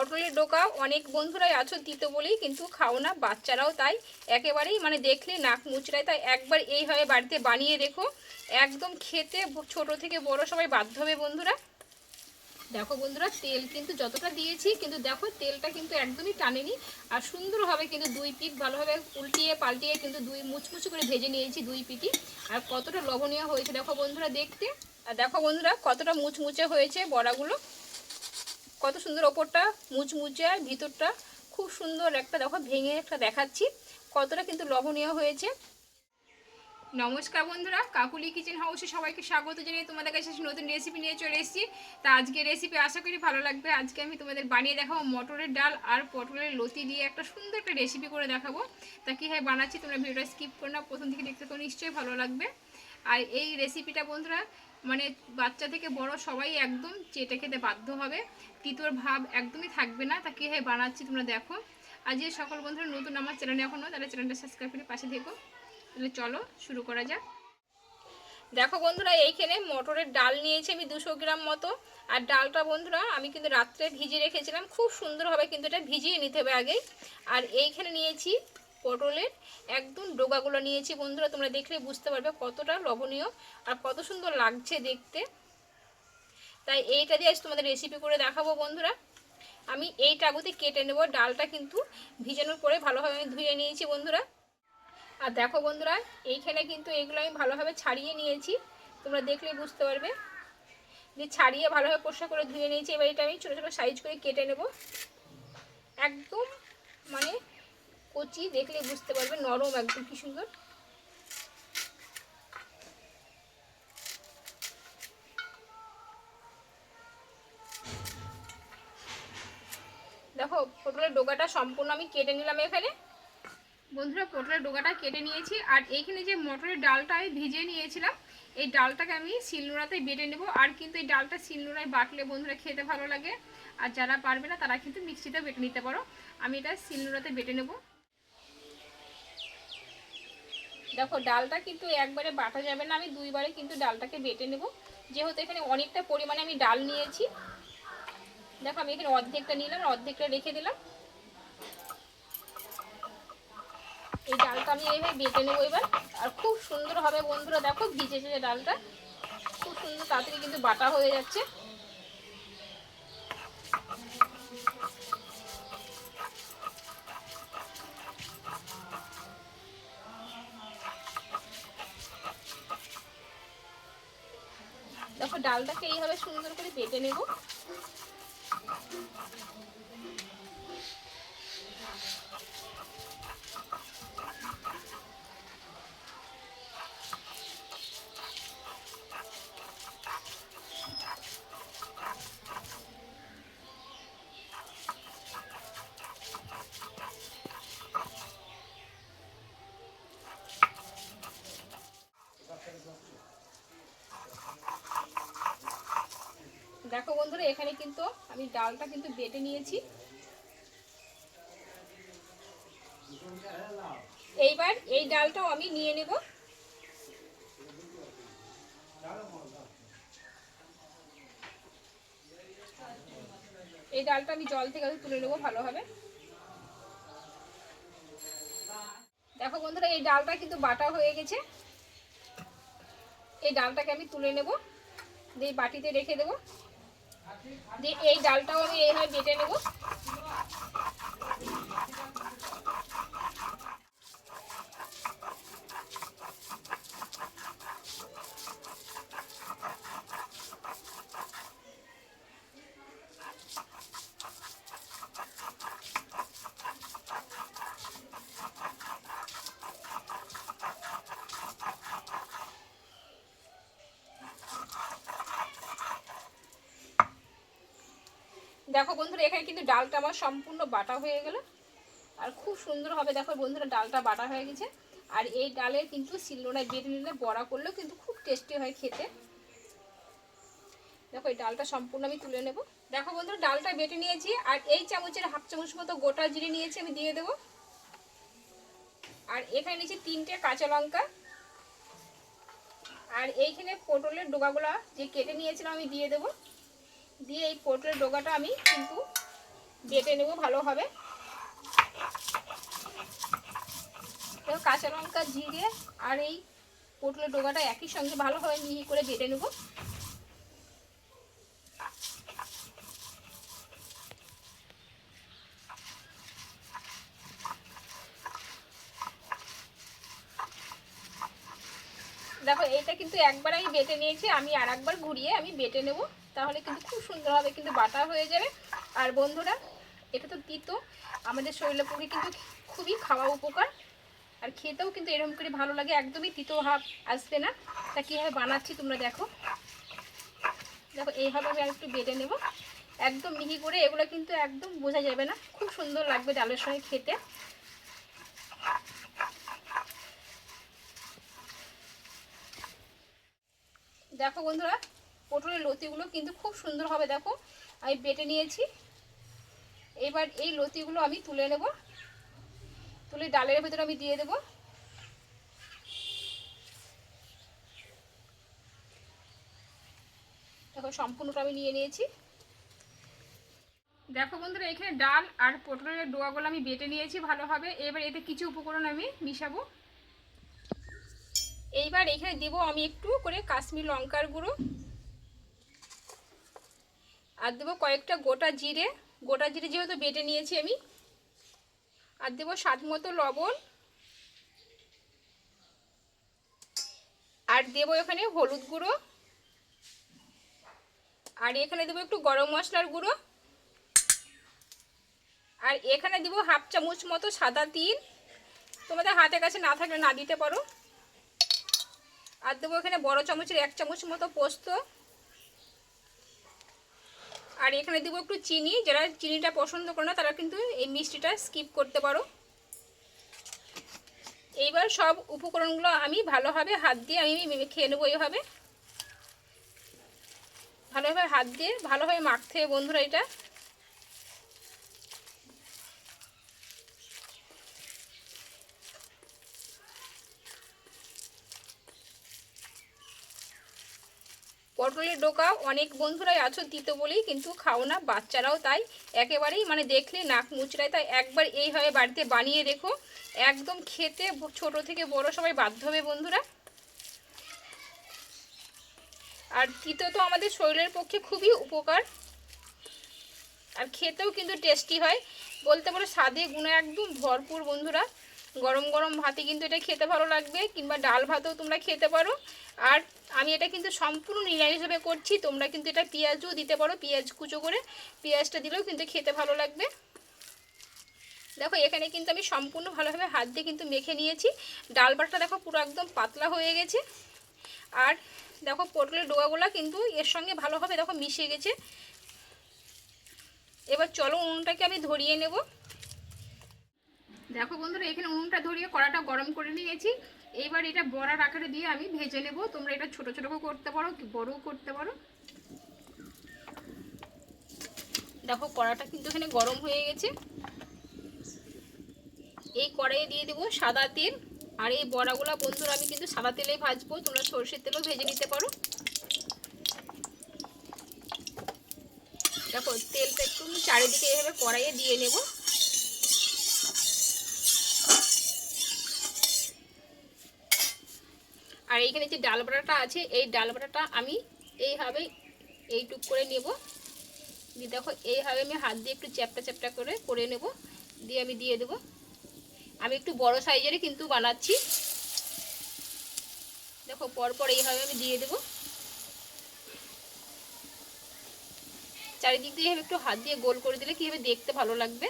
পটলের ডোকা, অনেক বন্ধুরাই আছো দিত বলেই, কিন্তু খাও না, বাচ্চারাও তাই। একেবারেই মানে দেখলে নাক মুচড়ায়, তাই একবার এইভাবে বাড়িতে বানিয়ে দেখো। একদম খেতে ছোট থেকে বড় সবাই বাধ্য হবে বন্ধুরা। দেখো বন্ধুরা, তেল কিন্তু যতটা দিয়েছি, কিন্তু দেখো তেলটা কিন্তু একদমই টানেনি। আর সুন্দরভাবে কিন্তু দুই পিঠ ভালোভাবে উল্টিয়ে পাল্টিয়ে কিন্তু দুই মুচমুচু করে ভেজে নিয়েছি দুই পিঠই। আর কতটা লবণীয় হয়েছে, দেখো বন্ধুরা দেখতে। আর দেখো বন্ধুরা, কতটা মুচমুচে হয়েছে বড়াগুলো। কত সুন্দর ওপরটা মুচমুচে আর ভিতরটা খুব সুন্দর একটা দেখো, ভেঙে একটা দেখাচ্ছি। কতটা কিন্তু লবণীয় হয়েছে। নমস্কার বন্ধুরা, কাকুলি কিচেন হাউসে সবাইকে স্বাগত জানিয়ে তোমাদের কাছে নতুন রেসিপি নিয়ে চলে এসেছি। তা আজকে রেসিপি আশা করি ভালো লাগবে। আজকে আমি তোমাদের বানিয়ে দেখাবো মটরের ডাল আর পটলের লতি দিয়ে একটা সুন্দর একটা রেসিপি করে দেখাবো। তা কীভাবে বানাচ্ছি, তোমরা ভিডিওটা স্কিপ করো না, প্রথম থেকে দেখতে তো নিশ্চয়ই ভালো লাগবে। আর এই রেসিপিটা বন্ধুরা মানে বাচ্চা থেকে বড় সবাই একদম চেটে খেতে বাধ্য হবে। তিতোর ভাব একদমই থাকবে না। তা কীভাবে বানাচ্ছি তোমরা দেখো। আর যে সকল বন্ধুরা নতুন আমার চ্যানেলে এখনও তাহলে চ্যানেলটা সাবস্ক্রাইব করে পাশে দেখো তাহলে চলো শুরু করা যাক। দেখো বন্ধুরা, এইখানে মটরের ডাল নিয়েছি আমি দুশো গ্রাম মতো। আর ডালটা বন্ধুরা, আমি কিন্তু রাত্রে ভিজিয়ে রেখেছিলাম। খুব সুন্দরভাবে কিন্তু এটা ভিজিয়ে নিতে হবে আগেই। আর এইখানে নিয়েছি পটলের একদম ডোগাগুলো নিয়েছি। বন্ধুরা, তোমরা দেখলে বুঝতে পারবে কতটা লবণীয় আর কত সুন্দর লাগছে দেখতে। তাই এইটা দিয়ে আজ তোমাদের রেসিপি করে দেখাবো বন্ধুরা। আমি এই টাগুতে কেটে নেব, ডালটা কিন্তু ভিজানোর পরে ভালোভাবে আমি ধুয়ে নিয়েছি বন্ধুরা। আর দেখো বন্ধুরা, এইখানে কিন্তু এগুলো আমি ভালোভাবে ছাড়িয়ে নিয়েছি। তোমরা দেখলেই বুঝতে পারবে। যে ছাড়িয়ে ভালোভাবে পরিষ্কার করে ধুয়ে নিয়েছি। এবার এটা আমি ছোটো ছোটো সাইজ করে কেটে নেব। একদম মানে কচি, দেখলে বুঝতে পারবে নরম একদম, কি সুন্দর। দেখো, পটলের ডোকাটা সম্পূর্ণ আমি কেটে নিলাম এখানে। বন্ধুরা, পটলের ডোকাটা কেটে নিয়েছি, আর এইখানে যে মটরের ডালটা আমি ভিজিয়ে নিয়েছিলাম, এই ডালটাকে আমি শিলনোড়াতে বেটে নেব। আর কিন্তু এই ডালটা শিলনোড়ায় বাটলে বন্ধুরা খেতে ভালো লাগে। আর যারা পারবে না, তারা কিন্তু মিক্সিতেও বেটে নিতে পারো। আমি এটা শিলনোড়াতে বেটে নেব। দেখো, ডালটা কিন্তু একবারে বাটা যাবে না। আমি দুইবারে কিন্তু ডালটাকে বেটে নেব। যেহেতু এখানে অনেকটা পরিমাণে আমি ডাল নিয়েছি। দেখো, আমি এখানে অর্ধেকটা নিলাম, অর্ধেকটা রেখে দিলাম। এই ডালটা আমি এইভাবে বেটে নেব এবার। আর খুব সুন্দর হবে বন্ধুরা, দেখো ভিজেছে ডালটা। খুব সুন্দর, তাড়াতাড়ি কিন্তু বাটা হয়ে যাচ্ছে। দেখো ডালটাকে এইভাবে সুন্দর করে বেটে নেব। এখানে কিন্তু আমি ডালটা কিন্তু বেটে নিয়েছি। এইবার এই ডালটাও আমি নিয়ে নেব। এই ডালটা আমি জল থেকে তুলে নেব ভালোভাবে। দেখো বন্ধুরা, এই ডালটা কিন্তু বাটা হয়ে গেছে। এই ডালটাকে আমি তুলে নেব। দিয়ে বাটিতে রেখে দেবো। দিয়ে এই ডালটাও আমি এইভাবে বেটে নেব। দেখো বন্ধুরা, এখানে কিন্তু ডালটা আমার সম্পূর্ণ বাটা হয়ে গেল। আর খুব সুন্দর হবে, দেখো বন্ধুরা, ডালটা বাটা হয়ে গেছে। আর এই ডালের কিন্তু শিলনোড়ায় বেটে নিলে বড়া করলেও কিন্তু খুব টেস্টি হয় খেতে। দেখো, এই ডালটা সম্পূর্ণ আমি তুলে নেব। দেখো বন্ধুরা, ডালটা বেটে নিয়েছি, আর এই চামচের হাফ চামচ মতো গোটা জিরে নিয়েছি আমি, দিয়ে দেব। আর এখানে নিয়েছি তিনটে কাঁচা লঙ্কা। আর এইখানে পটলের ডোকাগুলো যে কেটে নিয়েছিলাম আমি, দিয়ে দেবো। দিয়ে এই পটলের ডোগাটা আমি কিন্তু বেটে নেব ভালোভাবে কাঁচা লঙ্কা জিরে আর এই পটলের ডোগাটা একই সঙ্গে ভালোভাবে মিহি করে বেটে নেব দেখো এটা কিন্তু একবার আমি বেটে নিয়েছি, আমি আর একবার ঘুরিয়ে আমি বেটে নেব। তাহলে কিন্তু খুব সুন্দরভাবে কিন্তু বাটা হয়ে যাবে। আর বন্ধুরা, এটা তো তিতো, আমাদের শরীরের পক্ষে কিন্তু খুবই খাওয়া উপকার। আর খেতেও কিন্তু এরকম করে ভালো লাগে, একদমই তিতো ভাব আসবে না। তা কীভাবে বানাচ্ছি তোমরা দেখো। দেখো, এইভাবে আমি আর একটু বেটে নেব। একদম মিহি করে, এগুলো কিন্তু একদম বোঝা যাবে না। খুব সুন্দর লাগবে ডালের সঙ্গে খেতে। দেখো বন্ধুরা, পটলের লতিগুলো কিন্তু খুব সুন্দর হবে, দেখো। আমি বেটে নিয়েছি। এবার এই লতিগুলো আমি তুলে নেব। তুলে ডালের ভেতরে আমি দিয়ে দেব। দেখো, সম্পূর্ণটা আমি নিয়ে নিয়েছি। দেখো বন্ধুরা, এখানে ডাল আর পটলের ডোয়াগুলো আমি বেটে নিয়েছি ভালোভাবে। এবার এতে কিছু উপকরণ আমি মিশাবো। এইবার এখানে দেব আমি একটু করে কাশ্মীর লঙ্কার গুঁড়ো। আর দেবো কয়েকটা গোটা জিরে। গোটা জিরে যেহেতু বেটে নিয়েছি আমি। আর দেবো স্বাদ মতো লবণ। আর দেবো এখানে হলুদ গুঁড়ো। আর এখানে দেবো একটু গরম মশলার গুঁড়ো। আর এখানে দেবো হাফ চামচ মতো সাদা তিল। তোমাদের হাতের কাছে না থাকলে না দিতে পারো। আর দেবো এখানে বড় চামচের এক চামচ মতো পোস্ত। আর এখানে দেবো একটু চিনি। যারা চিনিটা পছন্দ করে না, তারা কিন্তু এই মিষ্টিটা স্কিপ করতে পারো। এইবার সব উপকরণগুলো আমি ভালোভাবে হাত দিয়ে আমি খেয়ে নেব এইভাবে। ভালোভাবে হাত দিয়ে ভালোভাবে মাখতে বন্ধুরা এটা। পটলের ডোকা, অনেক বন্ধুরাই আছো দিতে বলেই কিন্তু খাও না, বাচ্চারাও তাই একেবারেই মানে দেখলে নাক মুচড়ায়, তাই একবার এইভাবে বাড়িতে বানিয়ে দেখো। একদম খেতে ছোট থেকে বড় সবাই বাধ্য হবে বন্ধুরা। আর তিতো তো আমাদের শরীরের পক্ষে খুবই উপকার। আর খেতেও কিন্তু টেস্টি হয়। বলতে পারো স্বাদে গুণে একদম ভরপুর বন্ধুরা। গরম গরম ভাতে কিন্তু এটা খেতে ভালো লাগবে, কিংবা ডাল ভাতেও তোমরা খেতে পারো। আর আমি এটা কিন্তু সম্পূর্ণ নিরামিষভাবে করছি, তোমরা কিন্তু এটা পেঁয়াজও দিতে পারো, পেঁয়াজ কুচো করে পেঁয়াজটা দিলেও কিন্তু খেতে ভালো লাগবে। দেখো, এখানে কিন্তু আমি সম্পূর্ণ ভালোভাবে হাত দিয়ে কিন্তু মেখে নিয়েছি। ডাল ভাতটা দেখো পুরো একদম পাতলা হয়ে গেছে। আর দেখো পটলের ডোয়াগুলো কিন্তু এর সঙ্গে ভালোভাবে দেখো মিশে গেছে। এবার চলো উনুনটাকে আমি ধরিয়ে নেব। দেখো বন্ধুরা, এখানে উনুনটা ধরিয়ে কড়াটা গরম করে নিয়েছি। এইবার এটা বড়ার আকারে দিয়ে আমি ভেজে নেব। তোমরা এটা ছোট ছোট করতে পারো কি বড়ও করতে পারো। দেখো, কড়াটা কিন্তু এখানে গরম হয়ে গেছে। এই কড়াইয়ে দিয়ে দেবো সাদা তেল। আর এই বড়াগুলো বন্ধুরা, আমি কিন্তু সাদা তেলেই ভাজবো। তোমরা সর্ষের তেলও ভেজে নিতে পারো। দেখো, তেলটা একটু চারিদিকে এভাবে কড়াইয়ে দিয়ে নেব। এইখানে যে ডাল বাটাটা আছে, এই ডাল বাটাটা আমি এইভাবে এইটুক করে নেব। দিয়ে দেখো, এইভাবে আমি হাত দিয়ে একটু চ্যাপটা চ্যাপটা করে করে নেব। দিয়ে আমি দিয়ে দেব। আমি একটু বড় সাইজেরই কিন্তু বানাচ্ছি। দেখো, পরপর এইভাবে আমি দিয়ে দেব। চারিদিক দিয়ে একটু হাত দিয়ে গোল করে দিলে কীভাবে দেখতে ভালো লাগবে।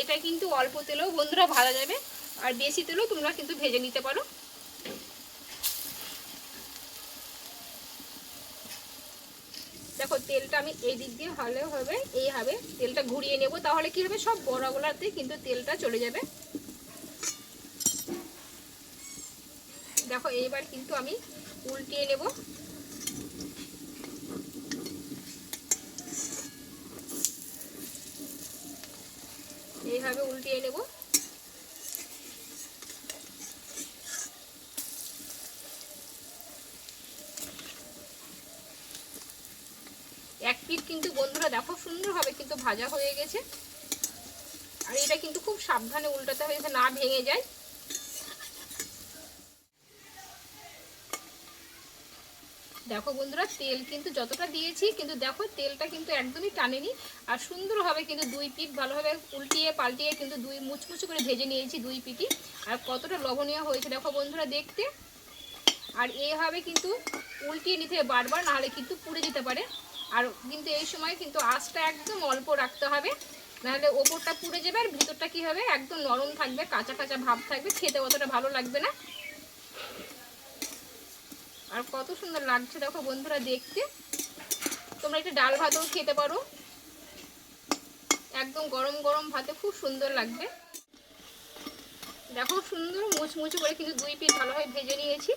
এটা কিন্তু অল্প তেলেও বন্ধুরা ভাজা যাবে, আর বেশি তেলেও তোমরা কিন্তু ভেজে নিতে পারো। দেখো, তেলটা আমি এই দিক দিয়ে ভালোভাবে এইভাবে তেলটা ঘুরিয়ে নেব, তাহলে কি হবে? সব বড়াগুলাতে কিন্তু তেলটা চলে যাবে। দেখো, এইবার কিন্তু আমি উল্টিয়ে নেব। এইভাবে উল্টিয়ে নেব। এক পিঠ কিন্তু বন্ধুরা দেখো সুন্দরভাবে কিন্তু ভাজা হয়ে গেছে। আর এটা কিন্তু খুব সাবধানে উল্টাতে হবে যাতে না ভেঙে যায়। দেখো বন্ধুরা, তেল কিন্তু যতটা দিয়েছি, কিন্তু দেখো তেলটা কিন্তু একদমই টানেনি। আর সুন্দরভাবে কিন্তু দুই পিঠ ভালোভাবে উল্টিয়ে পাল্টিয়ে কিন্তু দুই মুচমুচু করে ভেজে নিয়েছি দুই পিঠই। আর কতটা লবণীয় হয়েছে, দেখো বন্ধুরা দেখতে। আর এইভাবে কিন্তু উল্টিয়ে নিতে বারবার, নাহলে কিন্তু পুড়ে যেতে পারে। আর কিন্তু এই সময় কিন্তু আঁচটা একদম অল্প রাখতে হবে, নাহলে ওপরটা পুড়ে যাবে আর ভিতরটা কি হবে, একদম নরম থাকবে, কাঁচা কাঁচা ভাব থাকবে, খেতে অতটা ভালো লাগবে না। আর কত সুন্দর লাগছে, দেখো বন্ধুরা দেখতে। তোমরা একটা ডাল ভাতও খেতে পারো। একদম গরম গরম ভাতে খুব সুন্দর লাগবে। দেখো সুন্দর মুচমুচু করে কিন্তু দুই পিস ভালোভাবে ভেজে নিয়েছি।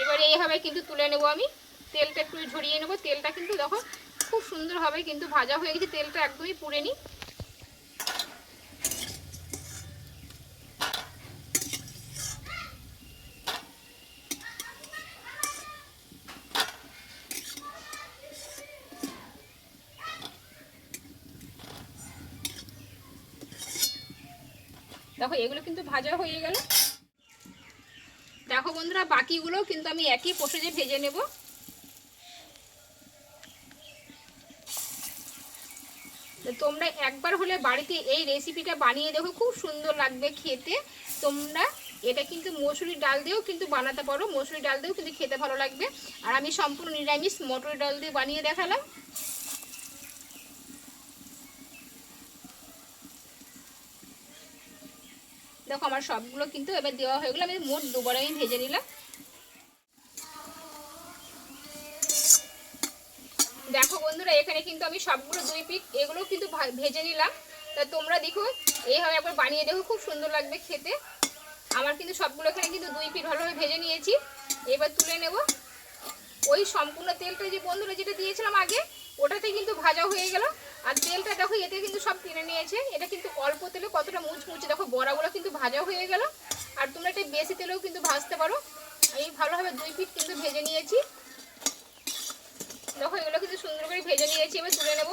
এবারে এইভাবে কিন্তু তুলে নেব আমি। তেলটা একটু ঝরিয়ে নেব। তেলটা কিন্তু দেখো খুব সুন্দরভাবে কিন্তু ভাজা হয়ে গেছে। তেলটা একদমই পুড়ে নি। দেখো, এগুলো কিন্তু ভাজা হয়ে গেল। দেখো বন্ধুরা বাকিগুলো কিন্তু আমি একই প্রসেসে ভেজে নেব। তোমরা একবার হলে বাড়িতে এই রেসিপিটা বানিয়ে দেখো, খুব সুন্দর লাগবে খেতে। তোমরা এটা কিন্তু মসুরি ডাল দিয়েও কিন্তু বানাতে পারো। মসুরি ডাল দিয়েও কিন্তু খেতে ভালো লাগবে। আর আমি সম্পূর্ণ নিরামিষ মটর ডাল দিয়ে বানিয়ে দেখালাম। দেখো আমার সবগুলো কিন্তু এবার দেওয়া হয়ে গেলো। আমি মোট দুবার আমি ভেজে নিলাম। দেখো বন্ধুরা, এখানে কিন্তু আমি সবগুলো দুই পিঠ এগুলো কিন্তু ভেজে নিলাম। তা তোমরা দেখো, এইভাবে একবার বানিয়ে দেখো, খুব সুন্দর লাগবে খেতে। আমার কিন্তু সবগুলো এখানে কিন্তু দুই পিঠ ভালোভাবে ভেজে নিয়েছি। এবার তুলে নেব। ওই সম্পূর্ণ তেলটা যে বন্ধুরা যেটা দিয়েছিলাম আগে, ওটাতে কিন্তু ভাজা হয়ে গেল। আর তেলটা দেখো, এতে কিন্তু সব কিনে নিয়েছে। এটা কিন্তু অল্প তেলে কতটা মুচমুচে, দেখো, বড়াগুলো কিন্তু ভাজা হয়ে গেল। আর তোমরা এটা বেশি তেলেও কিন্তু ভাজতে পারো। আমি ভালোভাবে দুই পিঠ কিন্তু ভেজে নিয়েছি। দেখো, এগুলো কিন্তু সুন্দর করে ভেজে নিয়েছি, এবার তুলে নেব।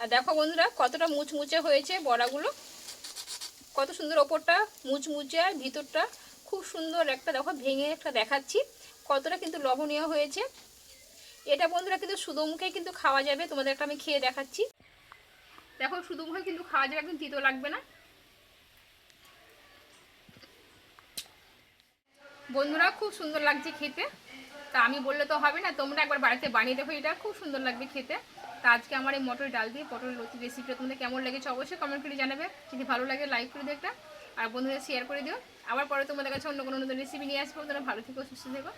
আর দেখো বন্ধুরা, কতটা মুচমুচে হয়েছে বড়াগুলো। কত সুন্দর ওপরটা মুচমুচে আর ভিতরটা। খুব সুন্দর একটা দেখো, ভেঙে একটা দেখাচ্ছি। কতটা কিন্তু লবণীয় হয়েছে। এটা বন্ধুরা কিন্তু মুখে কিন্তু খাওয়া যাবে। তোমাদের একটা আমি খেয়ে দেখাচ্ছি। দেখো মুখে কিন্তু খাওয়া যাবে, একদম তিতো লাগবে না। বন্ধুরা, খুব সুন্দর লাগছে খেতে। তা আমি বললে তো হবে না, তোমরা একবার বাড়িতে বানিয়ে দেখো, এটা খুব সুন্দর লাগবে খেতে। তা আজকে আমার এই মটর ডাল দিয়ে পটল লতি রেসিপিটা তোমাদের কেমন লেগেছে অবশ্যই কমেন্ট করে জানাবে। যদি ভালো লাগে লাইক করে একটা আর বন্ধুদের শেয়ার করে দিও। আবার পরে তোমাদের কাছে অন্য কোনো নতুন রেসিপি নিয়ে আসব। তোমরা ভালো থেকো, সুস্থ থেকো।